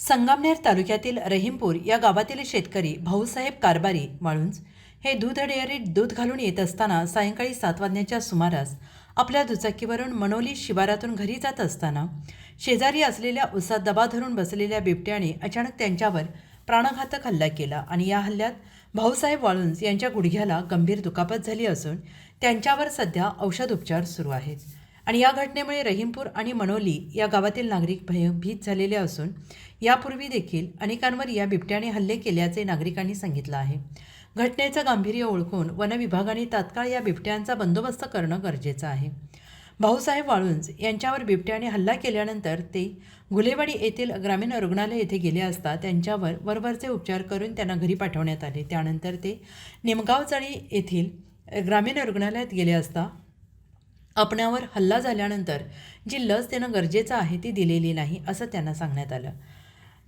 संगमनेर तालुक्यातील रहीमपूर या गावातील शेतकरी भाऊसाहेब कारभारी वाळुंज हे दूध डेअरीत दूध घालून येत असताना सायंकाळी सात वाजण्याच्या सुमारास आपल्या दुचाकीवरून मनोली शिवारातून घरी जात असताना शेजारी असलेल्या उसात दबा धरून बसलेल्या बिबट्याने अचानक त्यांच्यावर प्राणघातक हल्ला केला आणि या हल्ल्यात भाऊसाहेब वाळुंज यांच्या गुडघ्याला गंभीर दुखापत झाली असून त्यांच्यावर सध्या औषधोपचार सुरू आहेत. आणि या घटनेमुळे रहीमपूर आणि मनोली या गावातील नागरिक भयभीत झालेले असून यापूर्वी देखील अनेकांवर या बिबट्याने हल्ले केल्याचे नागरिकांनी सांगितलं आहे. घटनेचं गांभीर्य ओळखून वनविभागाने तात्काळ या बिबट्यांचा बंदोबस्त करणं गरजेचं आहे. भाऊसाहेब वाळुंज यांच्यावर बिबट्याने हल्ला केल्यानंतर ते गुलेवाडी येथील ग्रामीण रुग्णालय येथे गेले असता त्यांच्यावर वरवरचे उपचार करून त्यांना घरी पाठवण्यात आले. त्यानंतर ते निमगावचाळी येथील ग्रामीण रुग्णालयात गेले असता आपणावर हल्ला झाल्यानंतर जी लस देणं गरजेचं आहे ती दिलेली नाही असं त्यांना सांगण्यात आलं.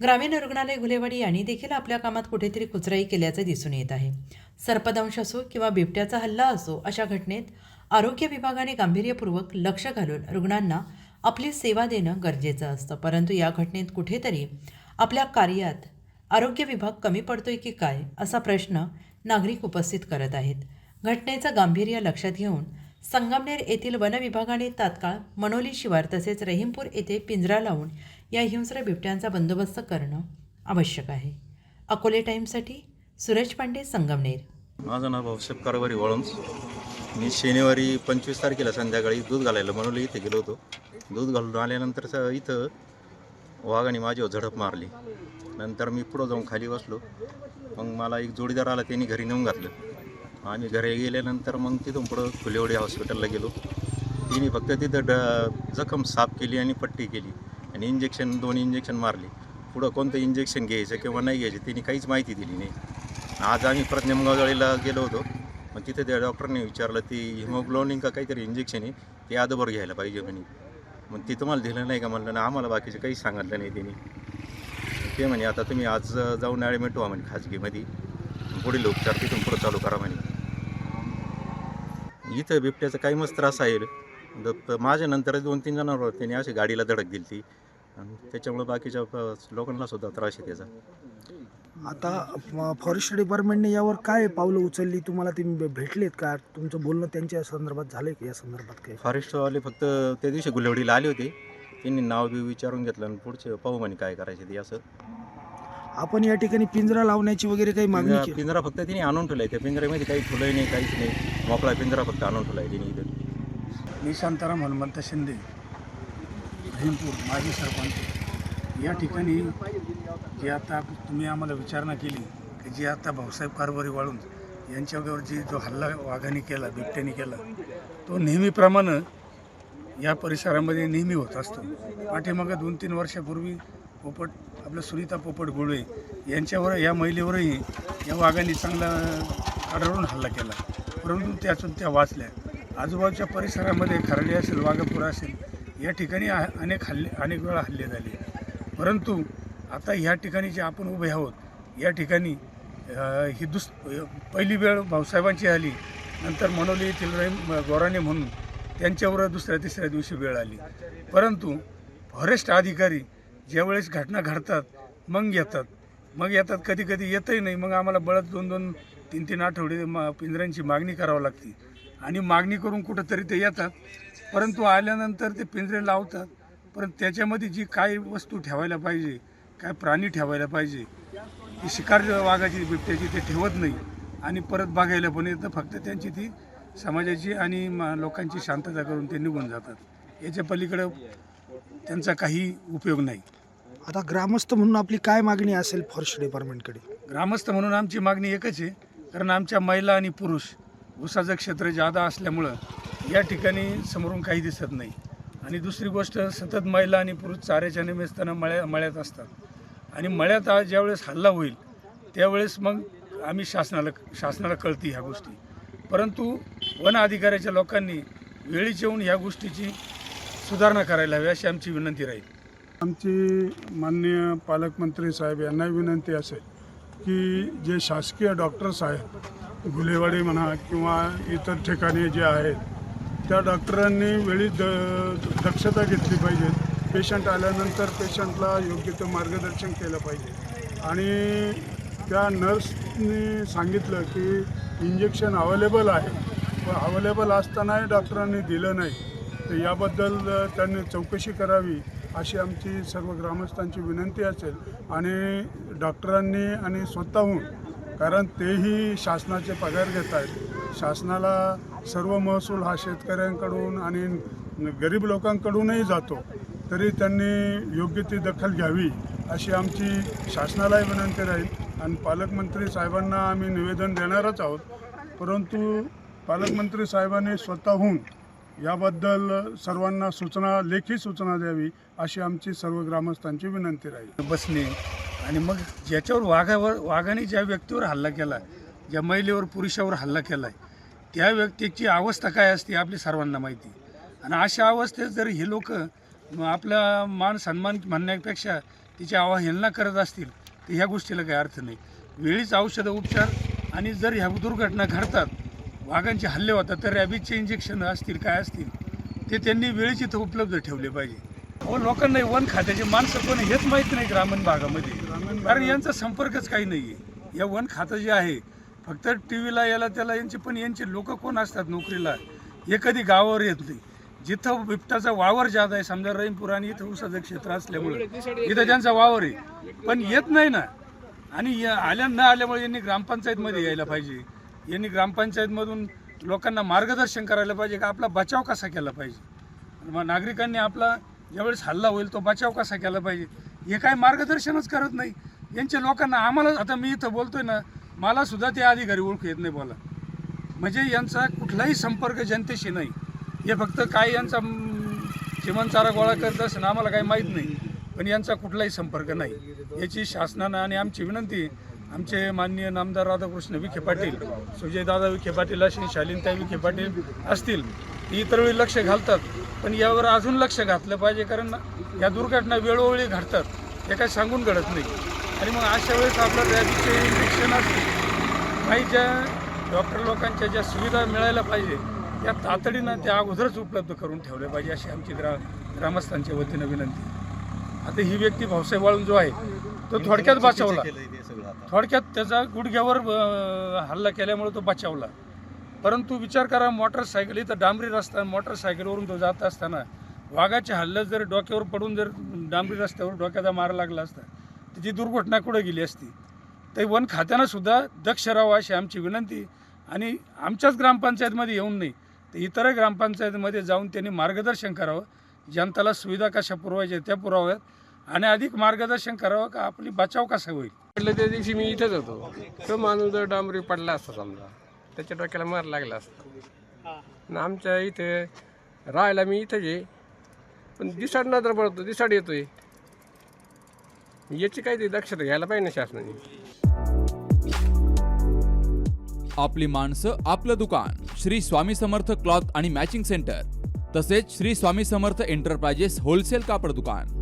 ग्रामीण रुग्णालय गुलेवाडी यांनी देखील आपल्या कामात कुठेतरी कुचराई केल्याचं दिसून येत आहे. सर्पदंश असो किंवा बिबट्याचा हल्ला असो अशा घटनेत आरोग्य विभागाने गांभीर्यपूर्वक लक्ष घालून रुग्णांना आपली सेवा देणं गरजेचं असतं. परंतु या घटनेत कुठेतरी आपल्या कार्यात आरोग्य विभाग कमी पडतोय की काय असा प्रश्न नागरिक उपस्थित करत आहेत. घटनेचं गांभीर्य लक्षात घेऊन संगमनेर येथील वन विभागाने तात्काळ मनोली शिवार तसेच रहीमपूर येथे पिंजरा लावून या हिंस्र बिबट्यांचा बंदोबस्त करणं आवश्यक आहे. अकोले टाईमसाठी सूरज पांडे संगमनेर. माझं नाव भाऊसाहेब कारवारी वळंस मी शनिवारी पंचवीस तारखेला संध्याकाळी दूध घालायला मनोली इथे गेलो होतो. दूध घालून आल्यानंतर स- इथं वाघाने माझी झडप मारली. नंतर मी पुढं जाऊन खाली बसलो. मग मला एक जोडीदार आला त्यांनी घरी नेऊन घातलं. आम्ही घरी गेल्यानंतर मग तिथून पुढं फुलेवडी हॉस्पिटलला गेलो. तिने फक्त तिथं ड जखम साफ केली आणि पट्टी केली आणि इंजेक्शन दोन इंजेक्शन मारली. पुढं कोणतं इंजेक्शन घ्यायचं किंवा नाही घ्यायचं तिने काहीच माहिती दिली नाही. आज आम्ही परत निमगावजळीला गेलो होतो. मग तिथे त्या डॉक्टरने विचारलं ती हिमोग्लोबिन का काहीतरी इंजेक्शन आहे? ते आदोबर घ्यायला पाहिजे म्हणे. मग ती तुम्हाला दिलं नाही का म्हणलं ना आम्हाला बाकीचं काही सांगितलं नाही तिने. ते म्हणे आता तुम्ही आज जाऊन ॲडमिट व्हा म्हणे खाजगीमध्ये. पुढील उपचार तिथून पुढं चालू करा म्हणे. इथं बिबट्याचा काही मस्त त्रास आहे. द- माझ्या नंतर दोन तीन जणांवर त्यांनी अशी गाडीला धडक दिली ती आणि त्याच्यामुळे बाकीच्या लोकांना सुद्धा त्रास आहे त्याचा. आता फॉरेस्ट डिपार्टमेंटने यावर काय पावलं उचलली? तुम्हाला ते भे- भेटलेत का? तुमचं बोलणं त्यांच्या संदर्भात झालंय का? या संदर्भात काय फॉरेस्टवाले फक्त त्या दिवशी गुलवडीला आले होते. त्यांनी नाव बी विचारून घेतलं आणि पुढचे पाहू म्हणे काय करायचे ते असं. आपण या ठिकाणी पिंजरा लावण्याची वगैरे काही मागणी पिंजरा केली? पिंजरा फक्त तिने आणून ठेवलाय. त्या पिंजऱ्यामध्ये काही ठुलंही नाही काहीच नाही. मोकळा पिंजरा फक्त आणून ठेवलाय तिने इथं. मी शांताराम हनुमंत शिंदे भीमपूर माजी सरपंच. या ठिकाणी जी आता तुम्ही आम्हाला विचारणा केली की जी आता भाऊसाहेब कारभारी वाळून यांच्यावर जी जो हल्ला वाघाने केला बिबट्याने केला तो नेहमीप्रमाणे या परिसरामध्ये नेहमी होत असतो. पाठीमागं दोन तीन वर्षापूर्वी पोपट आपलं सुनीता पोपट गुळवे यांच्यावर या महिलेवरही या वाघाने चांगला आढळून हल्ला केला. परंतु त्यातून त्या वाचल्या. आजूबाजूच्या परिसरामध्ये खराडी असेल वाघापूर असेल या ठिकाणी आ- अनेक हल्ले अनेक वेळा हल्ले झाले. परंतु आता ह्या ठिकाणी जे आपण उभे आहोत या ठिकाणी ही दुस पहिली वेळ भाऊसाहेबांची आली नंतर मनोली येथील रहीम गोराणे म्हणून त्यांच्यावर दुसऱ्या तिसऱ्या दिवशी वेळ आली. परंतु फॉरेस्ट अधिकारी ज्यावेळेस घटना घडतात मग येतात. मग येतात कधी कधी येतही नाही. मग आम्हाला बळत दोन दोन तीन तीन आठवडे मा पिंजऱ्यांची मागणी करावी लागते. आणि मागणी करून कुठंतरी ते येतात. परंतु आल्यानंतर ते पिंजरे लावतात. परंतु त्याच्यामध्ये जी काय वस्तू ठेवायला पाहिजे काय प्राणी ठेवायला पाहिजे ती शिकार वाघाची बिबट्याची ते ठेवत नाही. आणि परत बघायला पण येतं फक्त त्यांची ती समाजाची आणि लोकांची शांतता करून ते निघून जातात. याच्या पलीकडं त्यांचा काही उपयोग नाही. आता ग्रामस्थ म्हणून आपली काय मागणी असेल फॉरेस्ट डिपार्टमेंटकडे? ग्रामस्थ म्हणून आमची मागणी एकच आहे. कारण आमच्या महिला आणि पुरुष ऊसाचं क्षेत्र जादा असल्यामुळं या ठिकाणी समोरून काही दिसत नाही. आणि दुसरी गोष्ट सतत महिला आणि पुरुष चाऱ्याच्या निमित्तानं मळ्या मळ्यात असतात. आणि मळ्यात ज्यावेळेस हल्ला होईल त्यावेळेस मग आम्ही शासनाला शासनाला कळती ह्या गोष्टी. परंतु वन अधिकाऱ्याच्या लोकांनी वेळीच येऊन ह्या गोष्टीची सुधारणा करायला हवी अशी आमची विनंती राहील. आमची माननीय पालकमंत्री साहेब यांना विनंती असेल. की जे शासकीय डॉक्टर्स आहेत गुलेवाडी म्हणा किंवा इतर ठिकाणी जे आहेत त्या डॉक्टरांनी वेळी द दक्षता घेतली पाहिजे. पेशंट आल्यानंतर पेशंटला योग्य ते मार्गदर्शन केलं पाहिजे. आणि त्या नर्सनी सांगितलं की इंजेक्शन अवेलेबल आहे पण अवेलेबल असतानाही डॉक्टरांनी दिलं नाही. तर याबद्दल त्यांनी चौकशी करावी. अशी आमची सर्व ग्रामस्थांची विनंती असेल आणि डॉक्टरांनी आणि स्वतःहून कारण तेही शासनाचे पगार घेत आहेत. शासनाला सर्व महसूल हा शेतकऱ्यांकडून आणि गरीब लोकांकडूनही जातो. तरी त्यांनी योग्य ती दखल घ्यावी अशी आमची शासनालाही विनंती राहील आणि पालकमंत्री साहेबांना आम्ही निवेदन देणारच आहोत. परंतु पालकमंत्री साहेबांनी स्वतःहून याबद्दल सर्वांना सूचना लेखी सूचना द्यावी अशी आमची सर्व ग्रामस्थांची विनंती राहील. बसणे आणि मग ज्याच्यावर वाघावर वाघाने ज्या व्यक्तीवर हल्ला केला ज्या महिलेवर पुरुषावर हल्ला केला आहे त्या व्यक्तीची अवस्था काय असते आपली सर्वांना माहिती. आणि अशा अवस्थेत जर हे लोक आपला मान सन्मान म्हणण्यापेक्षा तिची अवहेलना करत असतील तर ह्या गोष्टीला काही अर्थ नाही. वेळीच औषध उपचार आणि जर ह्या दुर्घटना घडतात वाघांचे हल्ले होतात तर रॅबिजचे इंजेक्शन असतील काय असतील ते त्यांनी वेळीच इथं उपलब्ध ठेवले पाहिजे. अहो लोकांना वन खात्याचे माणसं पण हेच माहीत नाही ग्रामीण भागामध्ये. कारण यांचा संपर्कच काही नाही आहे या वन खातं जे आहे फक्त टी व्हीला याला त्याला यांचे पण यांचे लोक कोण असतात नोकरीला? हे कधी गावावर येत नाही जिथं बिबटाचा वावर जात आहे समजा रहीमपूर आणि इथं उसाचं क्षेत्र असल्यामुळे इथं त्यांचा वावर आहे. पण येत नाही ना. आणि या- आल्या न आल्यामुळे यांनी ग्रामपंचायतमध्ये यायला पाहिजे. यांनी ग्रामपंचायतमधून लोकांना मार्गदर्शन करायला पाहिजे का आपला बचाव कसा केला पाहिजे? मग नागरिकांनी आपला ज्यावेळेस हल्ला होईल तो बचाव कसा केला पाहिजे? हे काय मार्गदर्शनच करत नाही. यांच्या लोकांना आम्हाला आता मी इथं बोलतोय ना मला सुद्धा ते अधिकारी ओळखू येत नाही बोला. म्हणजे यांचा कुठलाही संपर्क जनतेशी नाही. हे फक्त काय यांचा चिमण चारा गोळा करत असेल आम्हाला काही माहीत नाही. पण यांचा कुठलाही संपर्क नाही. याची शासनानं आणि आमची विनंती आमचे माननीय नामदार राधाकृष्ण विखे पाटील सुजयदादा विखे पाटील असेल शालीनताई विखे पाटील असतील. ते इतर वेळी लक्ष घालतात पण यावर अजून लक्ष घातलं पाहिजे कारण या दुर्घटना वेळोवेळी घडतात. हे काही सांगून घडत नाही. आणि मग अशा वेळेस आपलं रॅबीचे इन्फेक्शन असतील काही ज्या डॉक्टर लोकांच्या ज्या सुविधा मिळायला पाहिजे त्या तातडीनं त्या अगोदरच उपलब्ध करून ठेवल्या पाहिजे अशी आमची ग्रा ग्रामस्थांच्या वतीनं विनंती. आता ही व्यक्ती भावसाहेब वाळून जो आहे तो थोडक्यात बचावला. थोडक्यात त्याचा गुडघ्यावर हल्ला केल्यामुळे तो बचावला. परंतु विचार करा मोटरसायकल इथं डांबरी रस्ता मोटरसायकलवरून तो जात असताना वाघाच्या हल्ल्यात जर डोक्यावर पडून जर डांबरी रस्त्यावर डोक्याचा मार लागला असता तर ती दुर्घटना कुठे गेली असती? ते वन खात्यानं सुद्धा दक्ष राहावं अशी आमची विनंती. आणि आमच्याच ग्रामपंचायतमध्ये येऊन नाही तर इतर ग्रामपंचायतीमध्ये जाऊन त्यांनी मार्गदर्शन करावं. जनताला सुविधा कशा पुरवायच्या त्या पुराव्यात आणि अधिक मार्गदर्शन करावं का? आपली बचाव कसा होईल? म्हटलं त्या दिवशी मी इथंच होतो. तो माणूस जर डांबरी पडला असता समजा त्याच्या डोक्याला मार लागला असता. आणि आमच्या इथे राहायला मी इथंच आहे. पण दिसाड नजर पडतो दिसाड येतोय. याची काहीतरी दक्षता घ्यायला पाहिजे ना शासनाने. आपली माणसं आपलं दुकान. श्री स्वामी समर्थ क्लॉथ आणि मॅचिंग सेंटर. तसेच श्री स्वामी समर्थ एंटरप्राइजेस होलसेल कापड दुकान.